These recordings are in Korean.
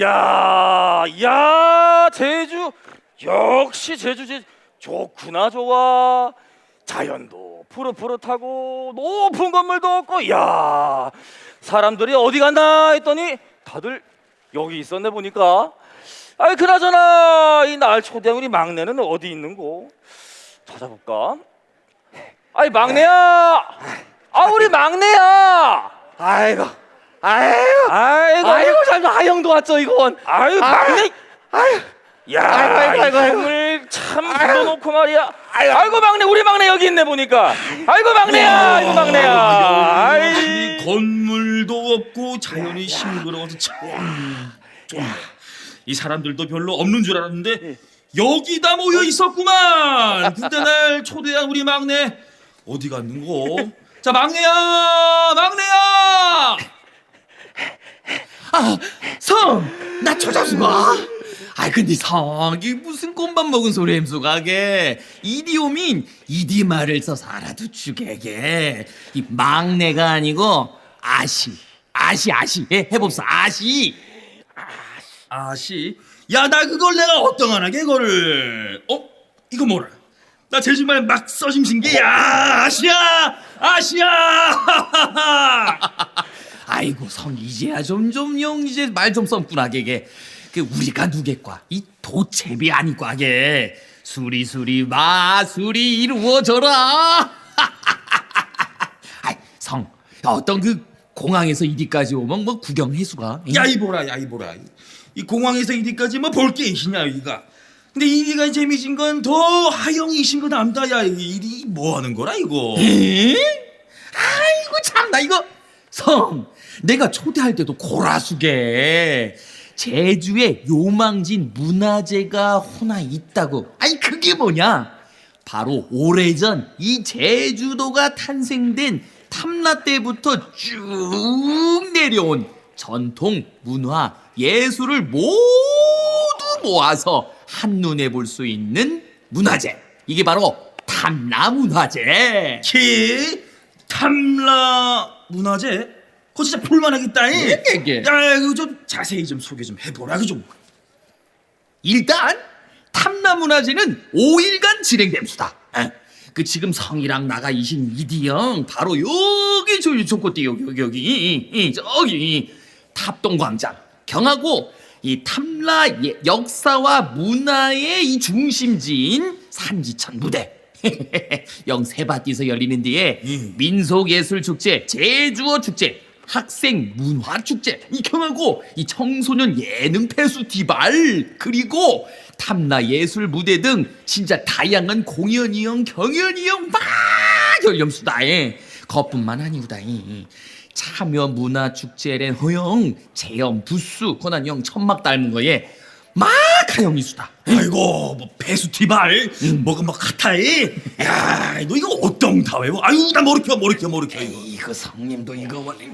야, 야, 제주 역시 제주 제 좋구나 좋아. 자연도 푸릇푸릇하고 높은 건물도 없고, 야, 사람들이 어디 갔나 했더니 다들 여기 있었네 보니까. 아이 그나저나 이 날 초대한 우리 막내는 어디 있는고? 찾아볼까? 아이 막내야, 아 우리 막내야. 아이고, 아이고, 아이고, 아이고, 참 하영도 왔죠 이건. 아유 아, 막내 아이고, 야 아이고, 아이고, 아이고, 아이고. 이걸 참 아이고. 불러놓고 말이야. 아이고, 막내 우리 막내 여기 있네 보니까. 아이고 막내야 아이고 막내야. 아이. 이 건물도 없고 자연이 싱그러워서 참. 이 사람들도 별로 없는 줄 알았는데 여기다 모여 있었구만. 근데 날 초대한 우리 막내. 어디 갔는고? 자 막내야, 막내야. 아, 성! 나 초자수가? 아 근데 성 이 무슨 꽃만 먹은 소리 햄수가게 이디오민 이디 말을 써서 알아두추게게 이 막내가 아니고 아시 아시 아시 예, 해봅사 아시 아씨, 야나 그걸 내가 어떠하나게 그거를? 어? 이거 뭐라? 나 제주말 막 써심신 게 야 아시야, 아시야. 아이고 성 이제야 점점 영 이제 말 좀 썸꾸나 게게. 그 우리가 누겠과? 이 도채비 아니과게? 수리수리 마술이 이루어져라. 아이 성 어떤 그 공항에서 이리까지 오면 뭐 구경 해수가 야 이보라 야 이보라 이. 공항에서 이리까지 뭐 볼 게 있냐 여기가? 근데 이리가 재미진 건 더 하영이신 거 남다 야. 이리 뭐 하는 거라 이거? 에? 아이고 참나 이거 성. 내가 초대할 때도 고라수게 제주에 요망진 문화재가 하나 있다고. 아니 그게 뭐냐? 바로 오래전 이 제주도가 탄생된 탐라 때부터 쭉 내려온 전통 문화 예술을 모두 모아서 한눈에 볼 수 있는 문화재. 이게 바로 탐라 문화재. 키 탐라 문화재 그거 진짜 볼만하겠다 이. 예, 예, 예. 야 이거 좀 자세히 좀 소개 좀 해보라 그 좀 일단 탐라 문화재는 5일간 진행됨수다. 에? 그 지금 성이랑 나가 이신 이디영 바로 여기 저기 저곳대 여기 여기 여기 이, 저기 탑동광장 경하고 이 탐라 예- 역사와 문화의 이 중심지인 산지천 무대 영세바띠에서 열리는 뒤에 음. 민속예술축제 제주어 축제 학생 문화 축제 이 경하고 이 청소년 예능 페스티벌 그리고 탐라 예술 무대 등 진짜 다양한 공연이형 경연이형 막 열렴수다에 그뿐만 아니구다이 참여 문화 축제랜 허영 체험 부스 권한형 천막 닮은 거에 막 하영이수다. 아이고 뭐 페스티벌 뭐가 뭐 카타이? 야너 이거 어떤 다 외워 아유 나 모르켜 모르켜 모르켜 이거. 이거 성님도 이거 원래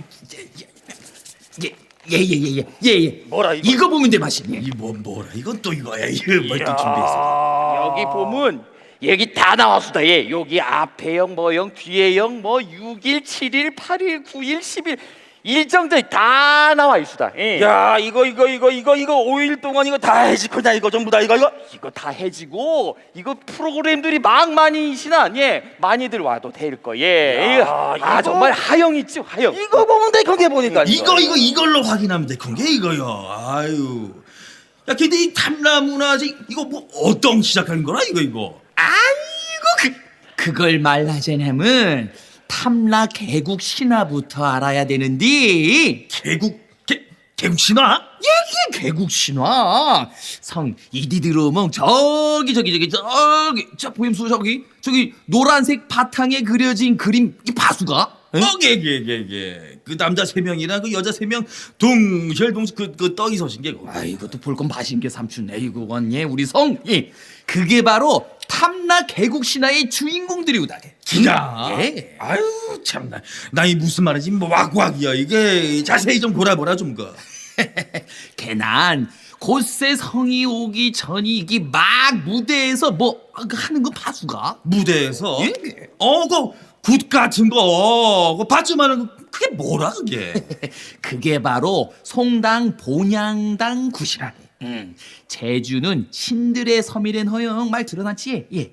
예예예예예예. 뭐라 이거? 이거 보면 돼 맛이네 이뭐 뭐라? 이건 또 이거야 이거 뭘또 준비했어. 여기 보면 여기 다 나왔수다 예. 여기 앞에형 뭐형 뒤에형 뭐 6일 7일 8일 9일 10일 일정들 다 나와 있수다 예. 야 이거 이거 이거 이거 이거 5일 동안 이거 다 해지거냐 이거 전부 다 이거 이거 이거 다 해지고 이거 프로그램들이 막 많이 있으나 예 많이들 와도 될 거예. 야, 아 이거- 정말 하영 있죠 하영. 이거 보면 돼 거기 보니까 이거 이거 이걸로 확인하면 돼큰게 이거요 아유 야 근데 이 탐라 문화재 이거 뭐 어떤 시작하는 거라 이거 이거 아이고 그 그걸 말하자냐면 탐라 개국 신화부터 알아야 되는데 개국 개 개국 신화? 이게 개국 신화. 성 이디 들어오면 저기 저기 저기 저기 저 보임수 저기 저기 노란색 바탕에 그려진 그림 이 바수가 어게게게게 그 남자 세 명이랑 그 여자 세명 둥실둥실 그그 떡이 서신 게 그거. 아 이것도 볼 건 마신 게 삼촌. 에이구 원예 우리 성. 예. 그게 바로 탐라 개국 신화의 주인공들이 우다게. 진짜 예. 아유 참나. 나이 무슨 말인지 뭐 왁왁이야. 이게 자세히 좀 보라 보라 좀그 개난 곧새 성이 오기 전이 이게 막 무대에서 뭐 하는 거 바수가? 무대에서? 예? 어그 굿 같은 거, 그그 그게 뭐라 그게? 그게 바로 송당 본향당 굿이라네. 음, 제주는 신들의 섬이란 허영 말 들어놨지? 예.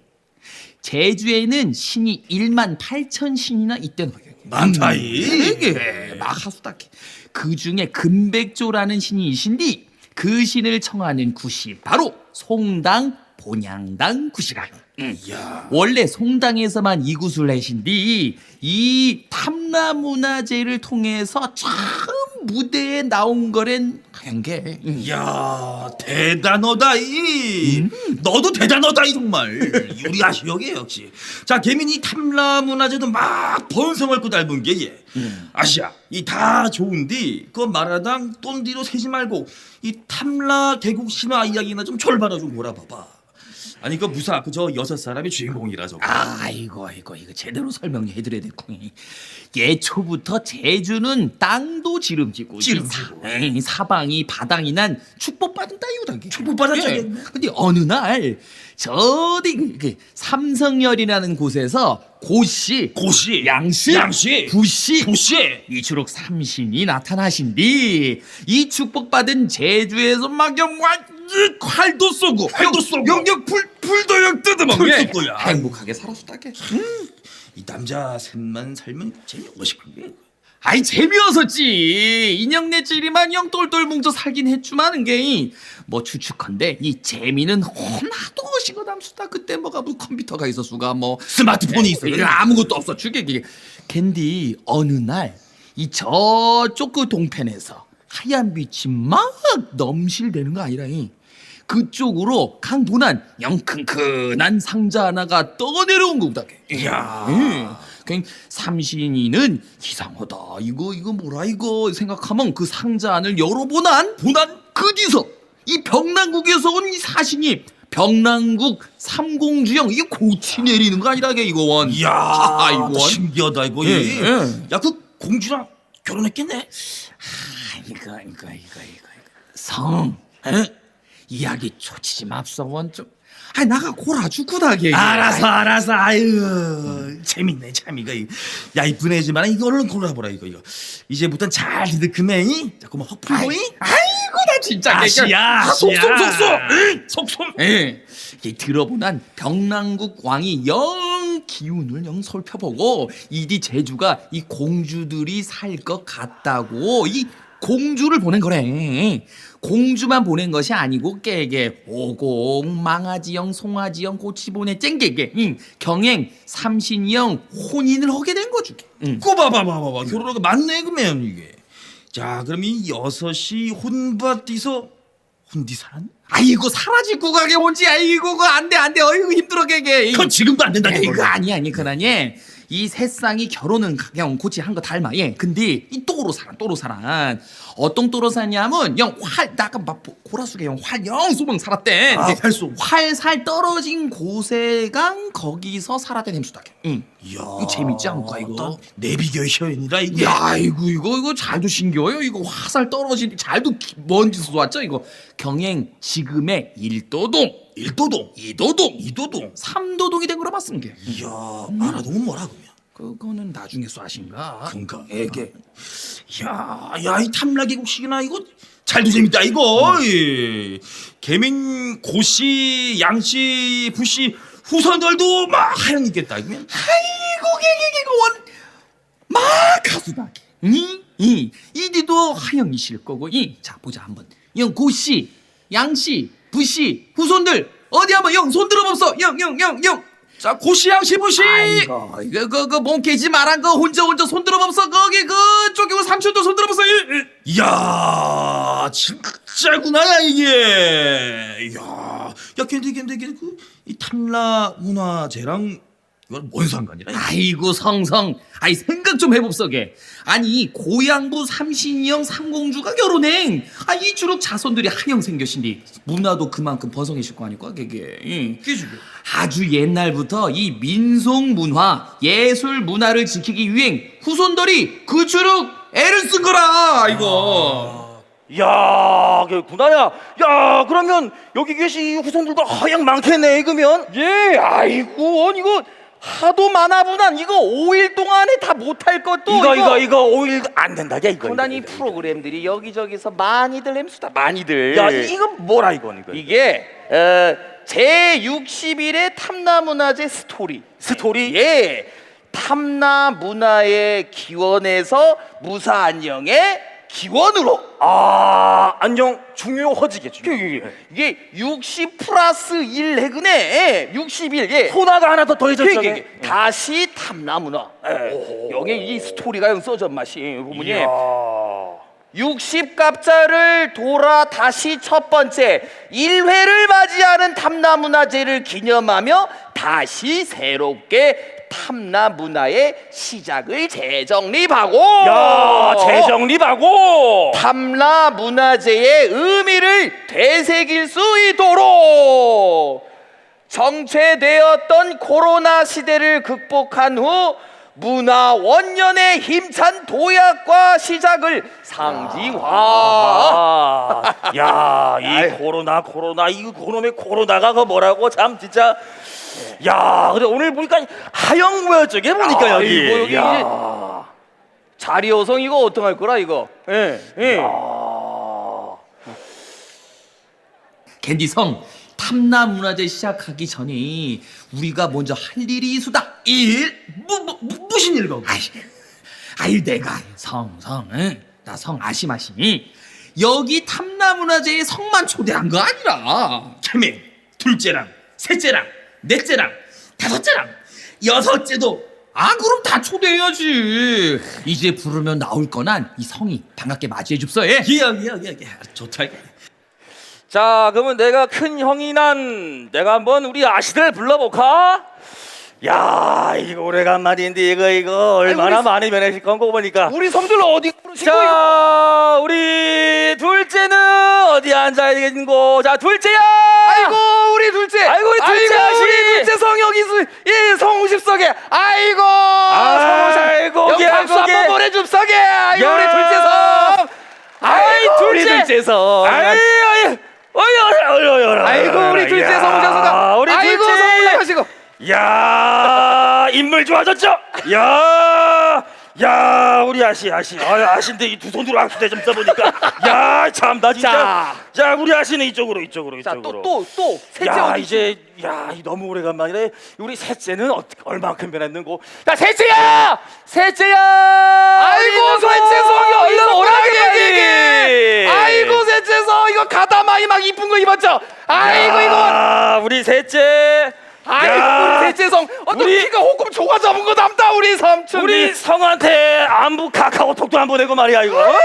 제주에는 신이 1만 8천 신이나 있던 허영. 많다이. 되게 마하수다케. 그 중에 금백조라는 신이신디 그 신을 청하는 굿이 바로 송당 본향당 굿이라네. 음. 야. 원래 송당에서만 이 굿을 내신디 이 탐라문화제를 통해서 처음 무대에 나온 거랜 하얀 게 음. 야 대단하다이. 너도 대단하다 이 정말. 우리 아시역이 역시. 자 개민 이 탐라 문화재도 막 번성을 고 닮은 게 예. 아시아 이 다 좋은데 그 마라당 똔디로 세지 말고 이 탐라 계곡 신화 이야기나 좀 절반어 좀 몰아봐봐. 아니 그 무사 그 저 여섯 사람이 주인공이라 저거. 아이고 아이고 이거 제대로 설명해드려야 될 콩이 예초부터 제주는 땅도 지름지고 지름지고. 에이, 사방이 바당이 난 축복받은 따위우다게 축복받았죠. 예. 근데 어느 날 저디 그, 그 삼성열이라는 곳에서 고씨 고씨, 양씨 양씨, 부씨 고씨. 이추록 삼신이 나타나신디 이 축복받은 제주에서 막 영완 활도 쏘고 활도 쏘고. 영역 불 불도 영 뜯어먹게 불 뜯고야. 행복하게 살았었다게 이 남자 셋만 살면 싶은 게. 아이 재미없었지 인형 내찌리만 영 똘똘 뭉쳐 살긴 했주만은 게뭐 추측컨대 이 재미는 하나도 없이거 남수다 그때 뭐가 뭐 컴퓨터가 있었수가 뭐 스마트폰이 있어. 이거 아무것도 없어 주객이 캔디 어느 날 이 저쪽 그 동편에서 하얀 빛이 막 넘실대는 거 아니라니 그쪽으로 강도난 영큰큰한 상자 하나가 떠내려온 거보다 이야. 예. 그냥 삼신이는 이상하다 이거 이거 뭐라 이거 생각하면 그 상자 안을 열어보난 보난 그 뒤서 이 병랑국에서 온 이 사신이 병랑국 삼공주형 이게 고치 내리는 거 아니라게 이거 원 이야, 아, 이거 원 신기하다 이거. 예, 이. 예. 야, 그 공주랑 결혼했겠네. 아, 이거 이거 이거 이거 이거 성 에? 이야기 초치지 맙소 원좀 아 나가 골아 죽구다게 알았어, 알았어. 아유, 재밌네, 참 이거. 야, 이쁜 애지만 이거 얼른 골라보라 이거 이거. 이제부턴 잘 듣그매이. 자꾸만 확 풀고. 이 아이고 나 진짜 아시야, 아, 속속. 속속 응, 속속. 예. 이 들어보난 병랑국 왕이 영 기운을 영 살펴보고 이디 제주가 이 공주들이 살 것 같다고 이 공주를 보낸 거래. 공주만 보낸 것이 아니고 깨게 오공 망아지영 송아지영 고치보내 쨍게게 응. 경행 삼신이영 혼인을 하게 된. 응. 꼬봐봐봐봐봐. 결혼하고 맞네 그면 이게. 자, 그럼 이 여섯이 혼밭디서 혼디 살았네? 아이고 사라지고 가게 혼지 아이고 안돼 안돼 어이구 힘들어 개게. 그건 지금도 안 된다. 이거 아니 아니 그러니 이 세상이 결혼은 그냥 고치 한 거 닮아 예. 근데 이 또로 사람 또로 사람. 어떤 또로 사냐면 영활 나가 막 고라수게 영활영 소방 살았대. 아, 활쏘. 활살 떨어진 곳에강 거기서 살았대 햄수다게 응. 이야, 이거 재밌지 않을까, 이거? 내비게이션이라 이게. 야 아이고 이거 이거 잘도 신기해요 이거 화살 떨어진 잘도 기- 먼지 쏘았죠 이거 경행 지금의 일도동 일도동, 이도동 이도동. 삼도동이 된 거라 맞습니다 이야, 아라동은 뭐라 그러면? 그거는 나중에 쏘하신가 그런가? 에게 야, 야, 이 탐라계곡식이나 이거 잘도 재밌다 이거. 예. 개민 고씨, 양씨, 부씨 후손들도 막 하영 있겠다. 아이고 개개개고 원막 가수다게 이 이 이디도 하영이실 거고 이 자 보자 한번 영 고씨 양씨 부씨 후손들 어디 한번 영 손 들어봅소 영 영 영 영 자, 고씨, 양씨, 부씨. 아이고 이거 그그 몽케지 말한 거 혼자 혼자 손 들어봅소 거기 그쪽에 그 삼촌도 손 들어봅소 이, 이. 이야, 진짜구나 이게. 이야, 야, 근데 근데 근데 그이 탐라 문화재랑 이건 뭔 상관이라? 아이고 성성. 아이 생각 좀 해봅소게 아니 고양부 삼신이형 삼공주가 결혼행 아이 주로 자손들이 하영 생겨신디. 문화도 그만큼 번성해질 거 아니까 그게. 응. 아주 옛날부터 이 민속 문화 예술 문화를 지키기 위해 후손들이 그주룩 애를 쓴 거라 이거 야, 그 구나야. 야, 그러면 여기 계신 이 후손들도 하양 많겠네, 그러면? 예, 아이고, 아니, 이거 하도 많아분한 이거 5일 동안에 다 못할 것도 이거 이거 이거 오일 안 된다 야 이거 고난 이 이거, 이거. 프로그램들이 여기저기서 많이들 햄수다. 많이들. 야 이거 뭐라 이건 이거 이게 어, 제 60일의 탐나 문화제 스토리. 스토리? 예. 탐나 문화의 기원에서 무사 안녕의 기원으로. 아 안녕. 중요허지게 중요. 이게 60 플러스 1 해근에 60일 예. 호나가 하나 더 더해졌죠 이게, 다시 탐나 문화 예. 여기 이 스토리가 여기 써져 맛이 부분이. 이야. 60 갑자를 돌아 다시 첫 번째 1회를 맞이하는 탐나 문화제를 기념하며 다시 새롭게 탐나 문화의 시작을 재정립하고 야 재정립하고! 탐라 문화재의 의미를 되새길 수 있도록 정체되었던 코로나 시대를 극복한 후 문화 원년의 힘찬 도약과 시작을 상징화. 아, 야, 이 코로나 코로나. 이 고놈의 코로나가 그 뭐라고? 참 진짜 야, 근데 오늘 보니까 하영 모였저게 보니까 여기. 아이고, 여기 야. 이제 자리 여성 이거 어떡할 거라 이거. 예. 예. 캔디성 탐나 문화제 시작하기 전에 우리가 먼저 할 일이 있수다. 일? 뭐, 뭐, 뭐 무슨 일 거고? 아이, 아이 내가 성성, 응? 나성 아시마시. 여기 탐나 문화제에 성만 초대한 거 아니라. 개미 둘째랑 셋째랑 넷째랑 다섯째랑 여섯째도 아 그럼 다 초대해야지. 이제 부르면 나올 거난 이 성이 반갑게 맞이해 줍서 예. 예 예 예 예. 좋다 자, 그러면 내가 큰 형이 난 내가 한번 우리 아시들 불러볼까? 야, 이거 오래간만인데 이거 이거 얼마나 우리- 많이 변해질 건거 보니까. 우리 성들 어디 거예요? 자, 우리 둘째는 어디 앉아 있는고? 자, 둘째야. 아이고 우리 둘째. 아이고, 우리 둘째 아이고, 아씨. 우리 둘째 성 여기 이 성우십석에. 아이고. 아이고, 여기 게, 박수 아이고, 게. 한번 보내줍석에. 아이고 야. 우리 둘째 성. 아이, 우리 둘째. 둘째 성. 아이, 아이, 어이, 어이, 어이, 어이, 아이고 우리 둘째 야, 성우셔서가. 우리 아이고 둘째. 성 올라가시고. 야, 인물 좋아졌죠? 야, 야, 우리 아씨, 아씨, 아, 아씨인데 이 두 손으로 악수대 좀 써보니까, 야, 참, 나 진짜. 자, 우리 아씨는 이쪽으로, 이쪽으로, 자 이쪽으로. 또또 또. 셋째 야 어디 이제 야이 너무 오래간만이네. 우리 셋째는 어떻게 얼만큼 변했는고. 자 셋째야! 셋째야! 아이고 셋째 성이 얼른 오라게. 아이고 셋째 성. 이거 가다마이 막 이쁜 거 입었죠. 아이고 이거. 아 우리 셋째 아이고 야, 우리 셋째 성 어떤 우리- 키가 호금 조가 잡은 거 남다 우리 삼촌. 우리 성한테 안부 카카오톡도 안 보내고 말이야 이거.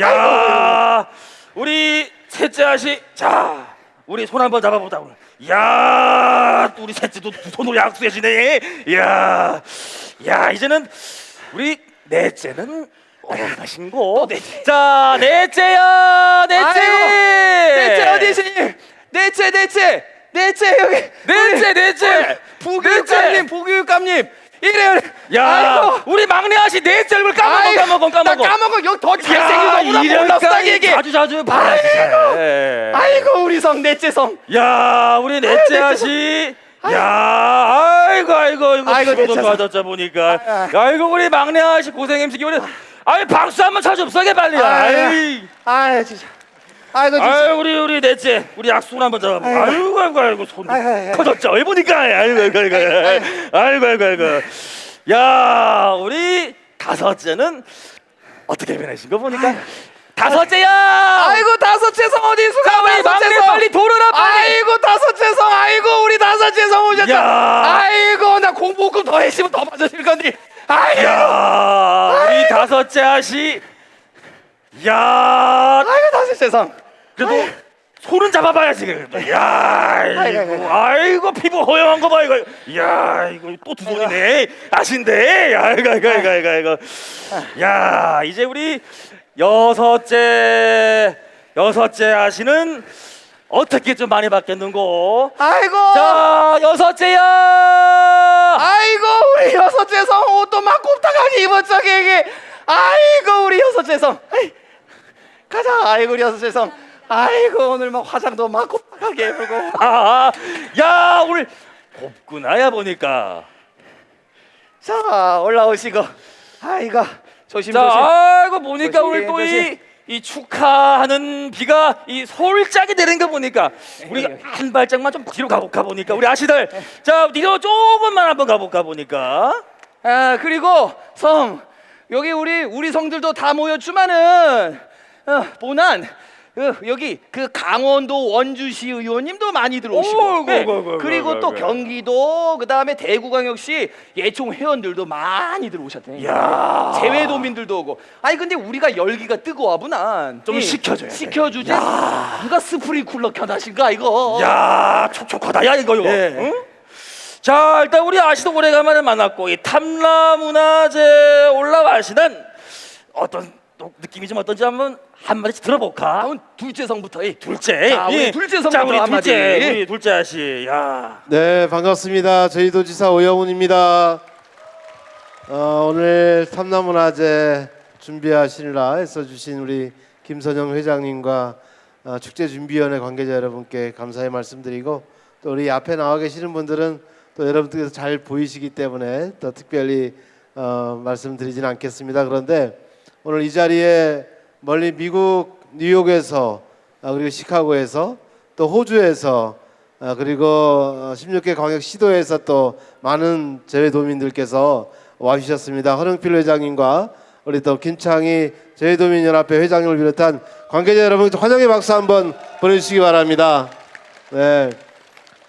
야 우리 셋째 아씨 자 우리 손 한번 잡아보자 오늘. 야 우리 셋째도 두 손으로 약수해지네. 야 야 이제는 우리 넷째는 어디 가신고 자 넷째야 넷째! 넷째 어디시니? 넷째 넷째 넷째 여기 넷째 넷째 부교육감님 부교육감님. 이래. 야 아이고. 우리 막내 아씨 넷째 얼굴 까먹어 아이고, 까먹어 나 까먹어. 까먹어. 여기 더 잘생긴 거보다 이럴까, 몰랐다 얘기. 자주 자주 봐야지. 잘. 아이고 우리 성 넷째 성. 야 우리 넷째 넷째 아씨. 야 아이고 아이고 이거 아이고, 피부도 넷째 좋아졌자 보니까. 아, 아이고 우리 막내 아씨 고생 힘쓰기 우리 아이 박수 한번 쳐줍서게 빨리. 아이. 아 진짜. 아이고. 아이 우리 우리 넷째 우리 약손 한번 잡아 아이고 아이고 아이고 손 아이고, 아이고, 커졌죠? 왜 보니까. 아이고 아이고 아이고 아이고 아이고 아이고. 야 우리 다섯째는 어떻게 변하신 거 보니까? 다섯째야 아이고 다섯째 성 어디? 자, 우리 막내 빨리 돌아라 빨리. 아이고 다섯째 성 아이고 우리 다섯째 성 오셨다. 야. 아이고 나 공보금 더 했으면 더 받으실 건데. 아이고. 야 우리 다섯째 아씨 야! 아이고 다섯째 성. 그래도 손은 잡아봐야지 그래도 야 아이고. 아이고. 피부 허영한 거 봐 이거. 야 이거 또 두 손이네. 아신데? 아이고 아이고 아이고 아이고 아이고. 야 이제 우리 여섯째 여섯째 아씨는 어떻게 좀 많이 바뀌었는고? 아이고. 자 여섯째야! 아이고 우리 여섯째 성 옷도 막 곱다하게 입었죠 이게. 아이고 우리 여섯째 성. 아이, 가자. 아이고 우리 여섯째 성. 아이고 오늘 막 화장도 막 곱다하게 입고. 아, 야 오늘 곱구나야 보니까 자 올라오시고 아이고 조심 자, 조심 아이고 보니까 조심, 오늘 또이 조심. 이 축하하는 비가 이 솔짝이 되는 거 보니까 우리 네. 한 발짝만 좀 뒤로 가볼까 보니까 우리 아씨들 자 뒤로 조금만 한번 가볼까 보니까 아 그리고 성 여기 우리 우리 성들도 다 모였지만은 어, 보난 어, 여기 그 강원도 원주시 의원님도 많이 들어오시고 어이구, 네, 어이구, 그리고 어이구, 또. 경기도 그 다음에 대구광역시 예총 회원들도 많이 들어오셨대. 야. 재외도민들도 오고. 아니 근데 우리가 열기가 뜨거워보난 좀 식혀줘야 돼. 식혀주지. 누가 스프링쿨러 켜다신가 이거. 야 촉촉하다 야 이거 이거 예. 응? 자 일단 우리 아씨도 오래간만에 만났고 이 탐라 문화제 올라가시는 어떤 또 느낌이 좀 어떤지 한번 한 마디씩 들어볼까 다음 둘째 성부터 이 둘째 자, 우리 예. 둘째 자 성부터 우리 한마디. 둘째 우리 둘째 아씨 야 네, 반갑습니다. 저희 도 지사 오영훈입니다. 어, 오늘 탐나문화제 준비하시느라 애써주신 우리 김선영 회장님과 어, 축제 준비위원회 관계자 여러분께 감사의 말씀드리고 또 우리 앞에 나와 계시는 분들은 또 여러분들께서 잘 보이시기 때문에 더 특별히 어, 말씀드리지는 않겠습니다. 그런데 오늘 이 자리에 멀리 미국 뉴욕에서 아, 그리고 시카고에서 또 호주에서 아, 그리고 어, 16개 광역 시도에서 또 많은 재외도민들께서 와주셨습니다. 허릉필 회장님과 우리 또 김창희 재외도민연합회 회장님을 비롯한 관계자 여러분 환영의 박수 한번 보내주시기 바랍니다. 네,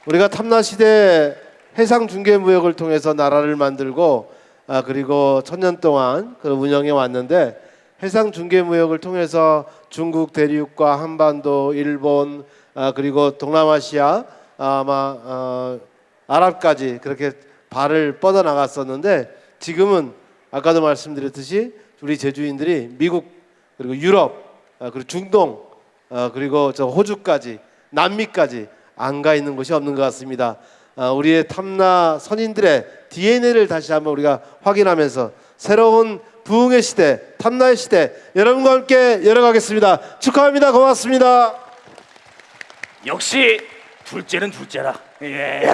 우리가 탐나 시대 해상 중개 무역을 통해서 나라를 만들고 아, 그리고 천년 동안 그 운영해 왔는데 해상 중개 무역을 통해서 중국 대륙과 한반도, 일본 아, 그리고 동남아시아 아마 어, 아랍까지 그렇게 발을 뻗어 나갔었는데 지금은 아까도 말씀드렸듯이 우리 제주인들이 미국 그리고 유럽 아, 그리고 중동 아, 그리고 저 호주까지 남미까지 안 가 있는 곳이 없는 것 같습니다. 아, 우리의 탐나 선인들의 DNA를 다시 한번 우리가 확인하면서 새로운 부흥의 시대, 탐나의 시대 여러분과 함께 열어가겠습니다. 축하합니다. 고맙습니다. 역시 둘째는 둘째라 예.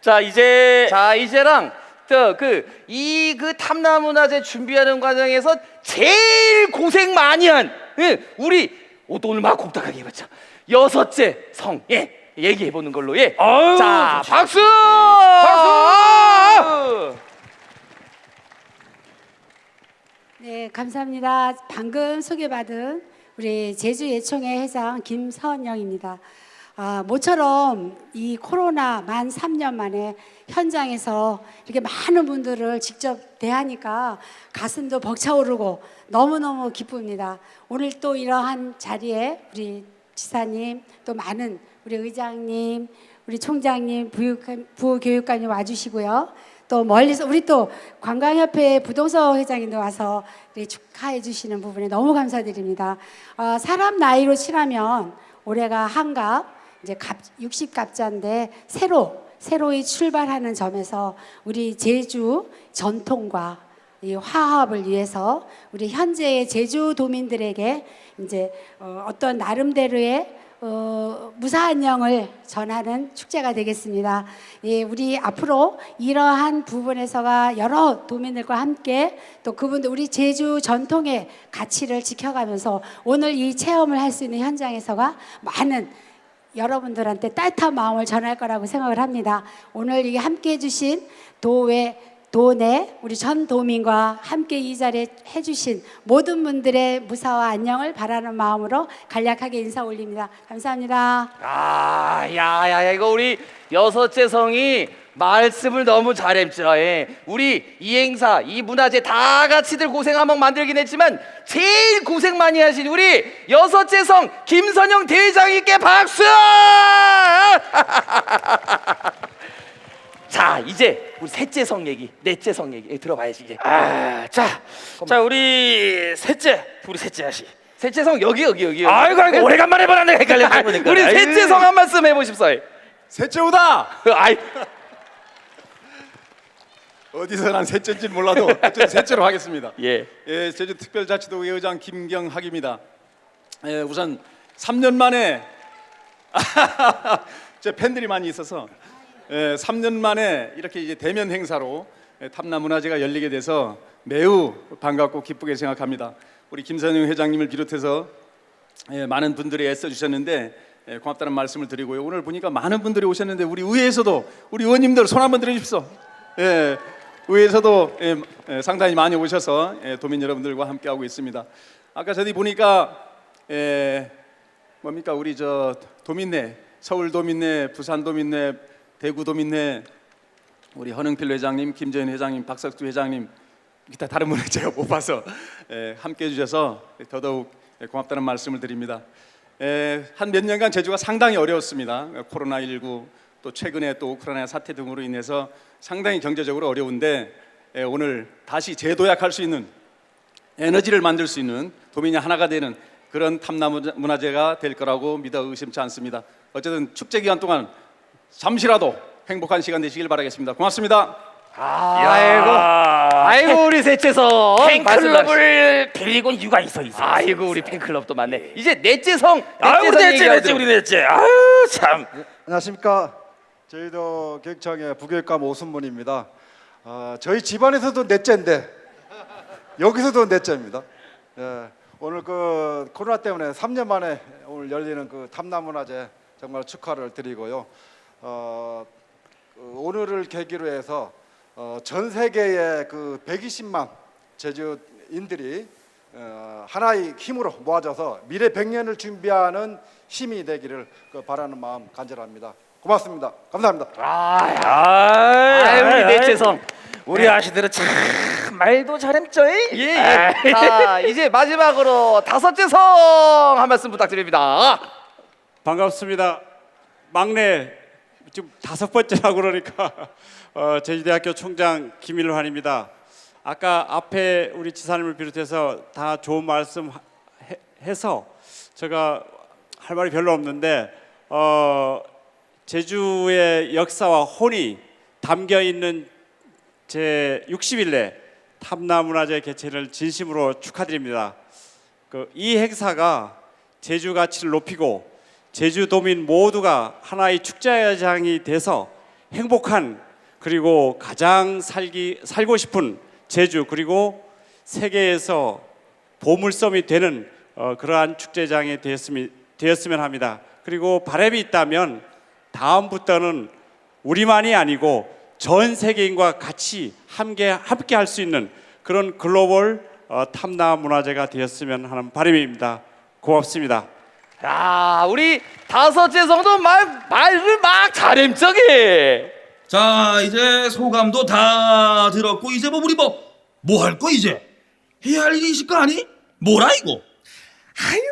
자 이제 자 이제랑 저그이 그 탐나 문화제 준비하는 과정에서 제일 고생 많이 한 예, 우리 옷도 오늘 막 곱닥하게 입었죠 여섯째 성 예, 얘기해 보는 걸로 예. 아유, 자 좋지. 박수 박수! 네, 감사합니다. 방금 소개받은 우리 제주 예총회 회장 김선영입니다. 아, 모처럼 이 코로나 만 3년 만에 현장에서 이렇게 많은 분들을 직접 대하니까 가슴도 벅차오르고 너무너무 기쁩니다. 오늘 또 이러한 자리에 우리 지사님 또 많은 우리 의장님, 우리 총장님, 부교육감- 부교육감님 와주시고요. 또 멀리서 우리 또 관광협회 부동서 회장님도 와서 축하해 주시는 부분에 너무 감사드립니다. 어, 사람 나이로 치라면 올해가 한갑 이제 갑 60갑자인데 새로 새로이 출발하는 점에서 우리 제주 전통과 이 화합을 위해서 우리 현재의 제주도민들에게 이제 어, 어떤 나름대로의 어, 무사한 영을 전하는 축제가 되겠습니다. 예, 우리 앞으로 이러한 부분에서가 여러 도민들과 함께 또 그분들 우리 제주 전통의 가치를 지켜가면서 오늘 이 체험을 할 수 있는 현장에서가 많은 여러분들한테 따뜻한 마음을 전할 거라고 생각을 합니다. 오늘 이 함께 해주신 도외 도내 우리 전 도민과 함께 이 자리에 해주신 모든 분들의 무사와 안녕을 바라는 마음으로 간략하게 인사 올립니다. 감사합니다. 아, 야 야 야 이거 우리 여섯째 성이 말씀을 너무 잘했죠. 예. 우리 이 행사, 이 문화제 다 같이들 고생 한번 만들긴 했지만 제일 고생 많이 하신 우리 여섯째 성 김선영 대장님께 박수! 자, 이제 우리 셋째 성 얘기, 넷째 성 얘기 예, 들어봐야지 이제. 아, 자, 자 우리 셋째, 우리 셋째 아씨. 셋째 성 여기 여기 여기. 여기. 아이고, 아이고 오래간만에 보는데 헷갈려 보니까. 우리 셋째 성 한 말씀 해보십시오. 셋째 오다 아이. 어디서 난 셋째인지 몰라도 어쨌든 셋째로 하겠습니다. 예. 예, 제주 특별자치도의 의장 김경학입니다. 예, 우선 3년 만에 제 팬들이 많이 있어서 예, 3년 만에 이렇게 이제 대면 행사로 예, 탐나 문화제가 열리게 돼서 매우 반갑고 기쁘게 생각합니다. 우리 김선영 회장님을 비롯해서 예, 많은 분들이 애써 주셨는데 예, 고맙다는 말씀을 드리고요. 오늘 보니까 많은 분들이 오셨는데 우리 의회에서도 우리 의원님들 손 한번 들어주십시오. 예, 의회에서도 예, 예, 상당히 많이 오셔서 예, 도민 여러분들과 함께 하고 있습니다. 아까 저기 보니까 예, 뭡니까 우리 저 도민네 서울 도민네 부산 도민네 대구 도민네 우리 허능필 회장님 김재현 회장님 박석주 회장님 기타 다른 분은 제가 못 봐서 예, 함께 해주셔서 더더욱 고맙다는 말씀을 드립니다. 예, 한몇 년간 제주가 상당히 어려웠습니다. 코로나 19 또 최근에 또 우크라이나 사태 등으로 인해서 상당히 경제적으로 어려운데 예, 오늘 다시 재도약할 수 있는 에너지를 만들 수 있는 도민이 하나가 되는 그런 탐나 문화제가 될 거라고 믿어 의심치 않습니다. 어쨌든 축제 기간 동안 잠시라도 행복한 시간 되시길 바라겠습니다. 고맙습니다. 아이고, 아이고 우리 셋째성 팬클럽을 빌리고 이유가 있어 있어. 아이고 우리 팬클럽도 많네. 이제 넷째 성, 아유 넷째성 넷째 얘기하죠. 넷째 우리 넷째. 아유 참. 안녕하십니까. 저희도 교육청의 부교육감 오순문입니다. 아, 저희 집안에서도 넷째인데 여기서도 넷째입니다. 예, 오늘 그 코로나 때문에 3년 만에 오늘 열리는 그 탐나문화제 정말 축하를 드리고요. 어, 그 오늘을 계기로 해서 어, 전 세계의 그 120만 제주인들이 어, 하나의 힘으로 모아져서 미래 100년을 준비하는 힘이 되기를 그 바라는 마음 간절합니다. 고맙습니다. 감사합니다. 아, 아유 우리 넷째성. 우리 아씨들은 참 말도 잘했죠. 예, 예. 자, 이제 마지막으로 다섯째 성 한 말씀 부탁드립니다. 반갑습니다. 막내 지금 다섯 번째라고 그러니까 어, 제주대학교 총장 김일환입니다. 아까 앞에 우리 지사님을 비롯해서 다 좋은 말씀 하- 해- 해서 제가 할 말이 별로 없는데 어, 제주의 역사와 혼이 담겨 있는 제 60일내 탐나문화제 개최를 진심으로 축하드립니다. 그 이 행사가 제주 가치를 높이고 제주도민 모두가 하나의 축제장이 돼서 행복한 그리고 가장 살기 살고 싶은 제주 그리고 세계에서 보물섬이 되는 어, 그러한 축제장이 되었으면 되었으면 합니다. 그리고 바람이 있다면 다음부터는 우리만이 아니고 전 세계인과 같이 함께 함께 할 수 있는 그런 글로벌 어, 탐나 문화제가 되었으면 하는 바람입니다. 고맙습니다. 야, 우리 다섯째 성도 말 말을 막 잘햄쩍해. 자 이제 소감도 다 들었고 이제 뭐 우리 뭐 뭐 할 거 이제 해야 할 일이 있을 거 아니? 뭐라 이거? 아이고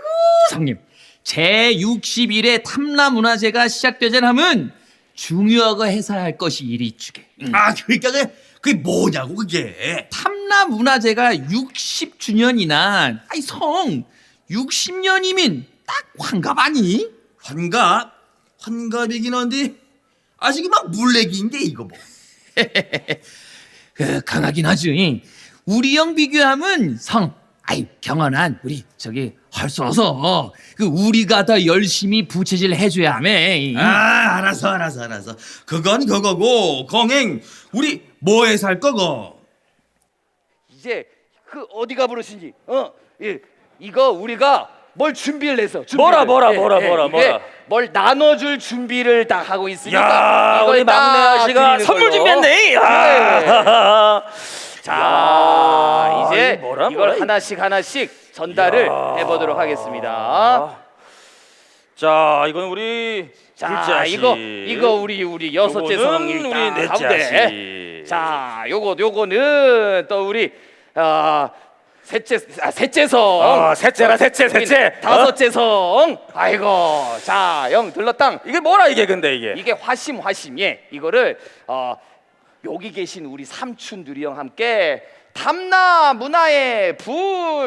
성님 제 61회 탐라문화제가 시작되자면 중요하고 해서 할 것이 일이 있주게 아 그러니까 그게, 그게 뭐냐고 그게 탐라문화제가 60주년이나 아이 성 60년이면 딱 환갑 아니? 환갑? 환갑이긴 한데 아직 막 물레기인데 이거 뭐. 그 강하긴 하지. 우리 형 비교하면 성 아이 경연한 우리 저기 헐쏘서 그 우리가 더 열심히 부채질 해줘야 하매 아 알았어 알았어 알았어 그건 그거고. 건행 우리 뭐해 살 거고? 이제 그 어디가 부르신지 어? 예, 이거 우리가 뭘 준비를 해서 준비를. 뭐라, 뭐라, 예, 뭐라, 예, 뭐라, 이게 뭐라. 뭘 나눠줄 준비를 딱 하고 있으니까 야 이걸 우리 막내 딱 아씨가 드리는 선물 걸로. 준비했네. 예. 야. 자자 이제 이거 뭐라, 이걸 뭐라, 하나씩 하나씩 전달을 야. 해보도록 하겠습니다. 자 이건 우리 둘째 자 아씨. 이거 이거 우리 우리 여섯째 요거는 성이 우리 딱 넷째. 아씨. 자 요거 요거는 또 우리 아 셋째 아 셋째 성. 어, 셋째라, 셋째, 셋째. 다섯째 성. 아이고 자 영 들렀당. 이게 뭐라 이게 근데 이게. 이게 화심 화심. 예 이거를 어 여기 계신 우리 삼촌들이 형 함께 담나 문화의 불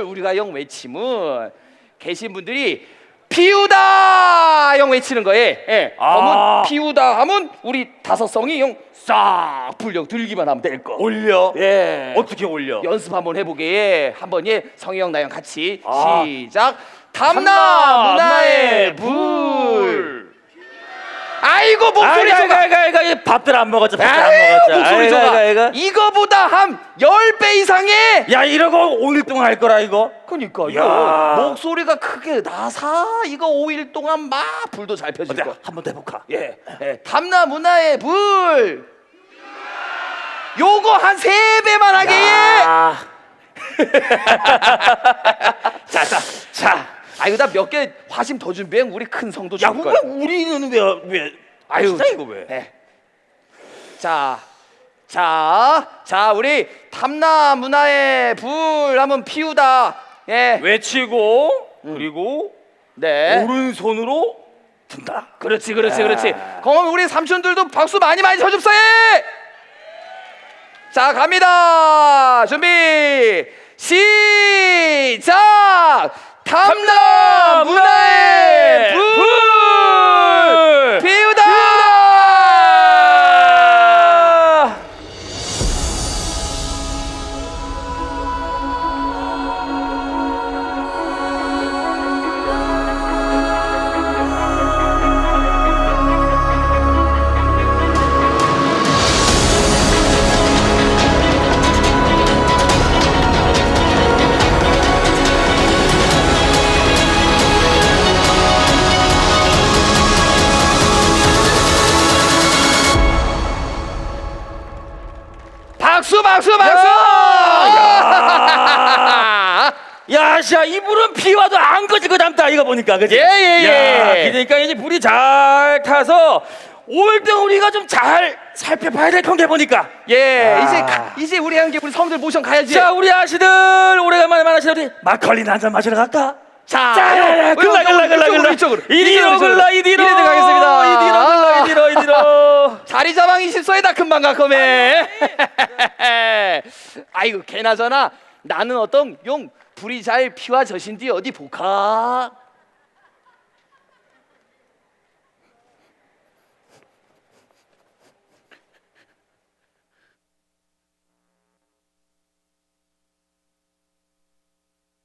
우리가 영 외침은 계신 분들이 피우다 영 외치는 거에 예 아. 그러면 피우다 하면 우리 다섯 성이 영싹 불령 들기만 하면 될 거. 올려. 예. 어떻게 올려? 연습 한번 해보게 한번 예 성희 형 나영 같이 아. 시작 담나 담나 문화의 문화의 불 아이고 아이고 목소리 좋아. 아이고 아이고 아이고 밥들 안 먹었죠 밥들 안 아이고, 먹었죠 목소리 좋아. 아이고, 아이고. 이거보다 한 10배 이상의 야 이러고 5일 동안 할 거라 이거 그러니까 야. 이거 목소리가 크게 나사 이거 5일 동안 막 불도 잘 펴질 어때 거. 한번 더 해볼까 예 예, 탐나 문화의 불. 요거 한 세 배만 하게 예. 아. 자자 자. 아 이거 나몇 개 화심 더 준비해. 우리 큰 성도 야, 줄왜 거야. 우리는 왜 왜? 아유, 진짜 이거 왜? 예. 자, 자, 자, 우리 탐나 문화의 불 한번 피우다. 예, 외치고 그리고 네. 오른손으로 든다. 그렇지, 그렇지, 그렇지. 그럼 우리 삼촌들도 박수 많이 많이 쳐줍사 예. 자, 갑니다. 준비, 시작. 탐나 문화의 불! 피 박수, 박수, 박수. 야, 샤 이불은 피와도 안 꺼지고 남다 이거 보니까 그지? 예, 예, 예. 야, 그러니까 이제 불이 잘 타서 올 때 우리가 좀 잘 살펴봐야 될 건데 보니까. 예, 아. 이제 가- 이제 우리 함께 우리 성들 모셔 가야지. 자, 우리 아씨들 오래간만에 만나시는 우리 막걸리나 한잔 마시러 갈까? 자, 자, 야, 야, 글라, 글라, 글라, 글라. 이쪽으로, 이리로 글라, 이리로. 이리로 가겠습니다. 이리로 글라, 이리로, 이리로. 자리 자방 20소에다 금방 가컴해. 아이고, 개나저나 나는 어떤 용 불이 잘 피와 젖인디 어디 보카.